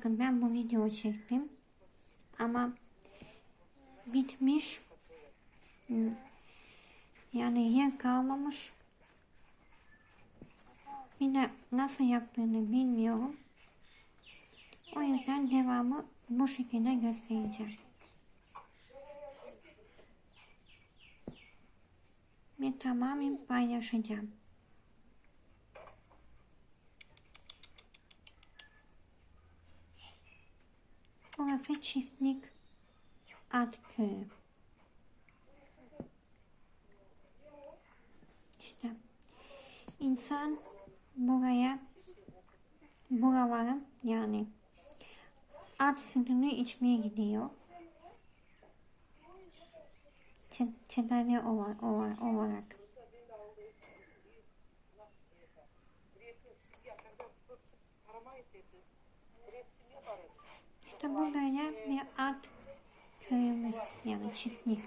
bakın ben bu videoyu çektim. Ama bitmiş. Yani yer kalmamış. Bir de nasıl yaptığını bilmiyorum. O yüzden devamı bu şekilde göstereceğim. Ve tamamen paylaşacağım. Burası çiftlik ad köyü. İşte insan buraya buralara yani at sütünü içmeye gidiyor. Te- tedavi ola- ola- olarak. Тому меня от крымоснял чипник.